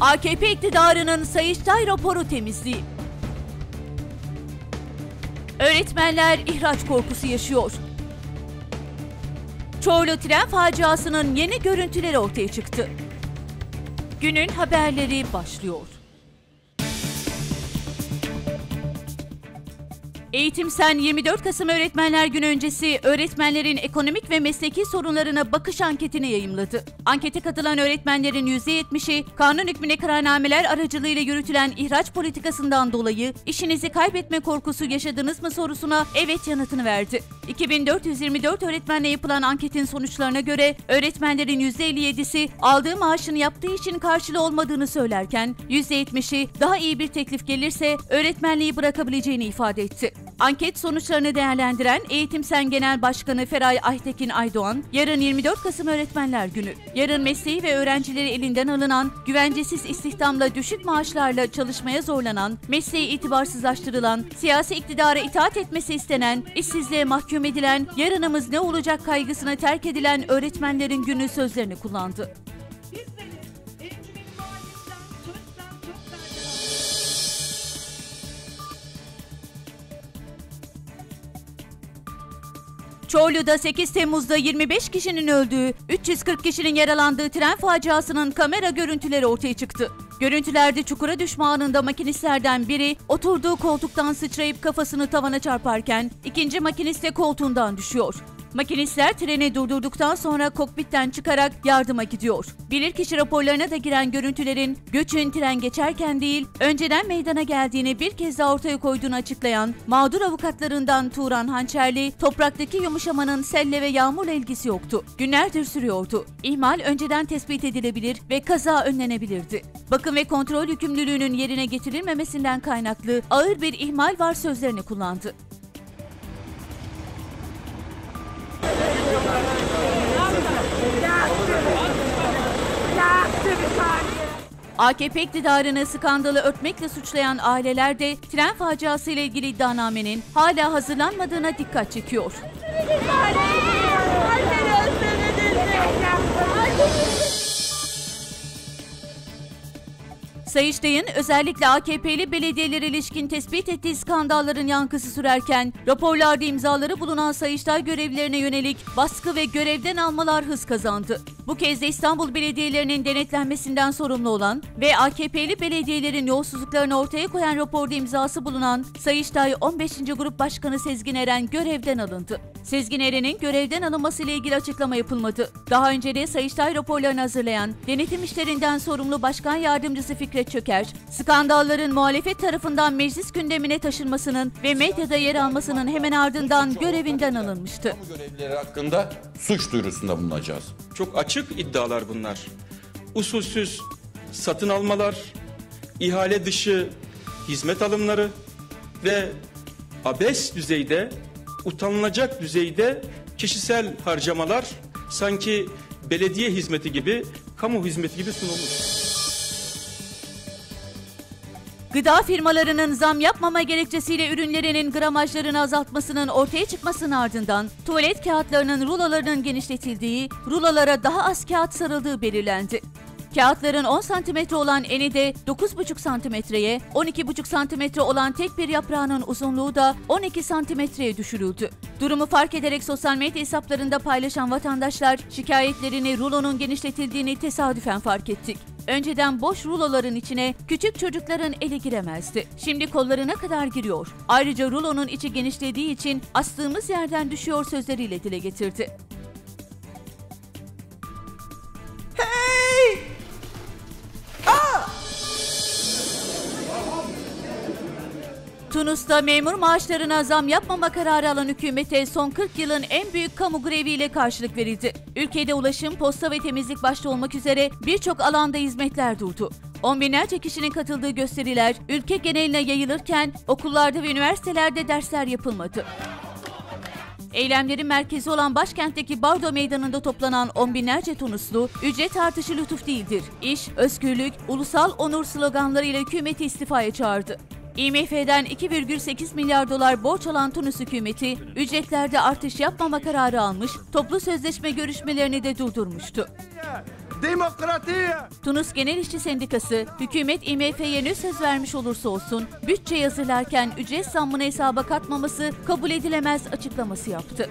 AKP iktidarının Sayıştay raporu temizliği. Öğretmenler ihraç korkusu yaşıyor. Çorlu tren faciasının yeni görüntüleri ortaya çıktı. Günün haberleri başlıyor. Eğitim Sen 24 Kasım Öğretmenler Günü öncesi öğretmenlerin ekonomik ve mesleki sorunlarına bakış anketini yayımladı. Ankete katılan öğretmenlerin %70'i kanun hükmüne kararnameler aracılığıyla yürütülen ihraç politikasından dolayı işinizi kaybetme korkusu yaşadınız mı sorusuna evet yanıtını verdi. 2424 öğretmenle yapılan anketin sonuçlarına göre öğretmenlerin %57'si aldığı maaşını yaptığı için karşılığı olmadığını söylerken %70'i daha iyi bir teklif gelirse öğretmenliği bırakabileceğini ifade etti. Anket sonuçlarını değerlendiren Eğitim Sen Genel Başkanı Feray Aytekin Aydoğan, yarın 24 Kasım Öğretmenler Günü. Yarın mesleği ve öğrencileri elinden alınan, güvencesiz istihdamla düşük maaşlarla çalışmaya zorlanan, mesleği itibarsızlaştırılan, siyasi iktidara itaat etmesi istenen, işsizliğe mahkum edilen, yarınımız ne olacak kaygısına terk edilen öğretmenlerin günü sözlerini kullandı. Çorlu'da 8 Temmuz'da 25 kişinin öldüğü, 340 kişinin yaralandığı tren faciasının kamera görüntüleri ortaya çıktı. Görüntülerde çukura düşme anında makinistlerden biri oturduğu koltuktan sıçrayıp kafasını tavana çarparken ikinci makinist de koltuğundan düşüyor. Makinistler treni durdurduktan sonra kokpitten çıkarak yardıma gidiyor. Bilirkişi raporlarına da giren görüntülerin göçün tren geçerken değil, önceden meydana geldiğini bir kez daha ortaya koyduğunu açıklayan mağdur avukatlarından Turan Hançerli, topraktaki yumuşamanın selle ve yağmurla ilgisi yoktu. Günlerdir sürüyordu. İhmal önceden tespit edilebilir ve kaza önlenebilirdi. Bakım ve kontrol yükümlülüğünün yerine getirilmemesinden kaynaklı ağır bir ihmal var sözlerini kullandı. AKP iktidarını skandalı örtmekle suçlayan aileler de tren faciası ile ilgili iddianamenin hala hazırlanmadığına dikkat çekiyor. Sayıştay'ın özellikle AKP'li belediyelere ilişkin tespit ettiği skandalların yankısı sürerken raporlarda imzaları bulunan Sayıştay görevlilerine yönelik baskı ve görevden almalar hız kazandı. Bu kez de İstanbul belediyelerinin denetlenmesinden sorumlu olan ve AKP'li belediyelerin yolsuzluklarını ortaya koyan raporda imzası bulunan Sayıştay 15. Grup Başkanı Sezgin Eren görevden alındı. Sezgin Eren'in görevden alınması ile ilgili açıklama yapılmadı. Daha önce de Sayıştay raporlarını hazırlayan, denetim işlerinden sorumlu Başkan Yardımcısı Fikret Çöker, skandalların muhalefet tarafından meclis gündemine taşınmasının ve medyada yer almasının hemen ardından görevinden alınmıştı. Kamu görevlileri hakkında suç duyurusunda bulunacağız. Çok açık iddialar bunlar. Usulsüz satın almalar, ihale dışı hizmet alımları ve abes düzeyde, utanılacak düzeyde kişisel harcamalar sanki belediye hizmeti gibi, kamu hizmeti gibi sunulmuş. Gıda firmalarının zam yapmama gerekçesiyle ürünlerinin gramajlarını azaltmasının ortaya çıkmasının ardından tuvalet kağıtlarının rulolarının genişletildiği, rulolara daha az kağıt sarıldığı belirlendi. Kağıtların 10 cm olan eni de 9,5 santimetreye, 12,5 santimetre olan tek bir yaprağının uzunluğu da 12 santimetreye düşürüldü. Durumu fark ederek sosyal medya hesaplarında paylaşan vatandaşlar şikayetlerini rulonun genişletildiğini tesadüfen fark ettik. Önceden boş ruloların içine küçük çocukların eli giremezdi. Şimdi kollarına kadar giriyor. Ayrıca rulonun içi genişlediği için astığımız yerden düşüyor sözleriyle dile getirdi. Tunus'ta memur maaşlarına zam yapmama kararı alan hükümete son 40 yılın en büyük kamu greviyle karşılık verildi. Ülkede ulaşım, posta ve temizlik başta olmak üzere birçok alanda hizmetler durdu. On binlerce kişinin katıldığı gösteriler ülke geneline yayılırken okullarda ve üniversitelerde dersler yapılmadı. Eylemlerin merkezi olan başkentteki Bardo Meydanı'nda toplanan on binlerce Tunuslu, ücret artışı lütuf değildir. İş, özgürlük, ulusal onur sloganlarıyla hükümeti istifaya çağırdı. IMF'den 2,8 milyar dolar borç alan Tunus hükümeti, ücretlerde artış yapmama kararı almış, toplu sözleşme görüşmelerini de durdurmuştu. Demokratiye. Tunus Genel İşçi Sendikası, hükümet IMF'ye ne söz vermiş olursa olsun bütçe hazırlarken ücret zammını hesaba katmaması kabul edilemez açıklaması yaptı.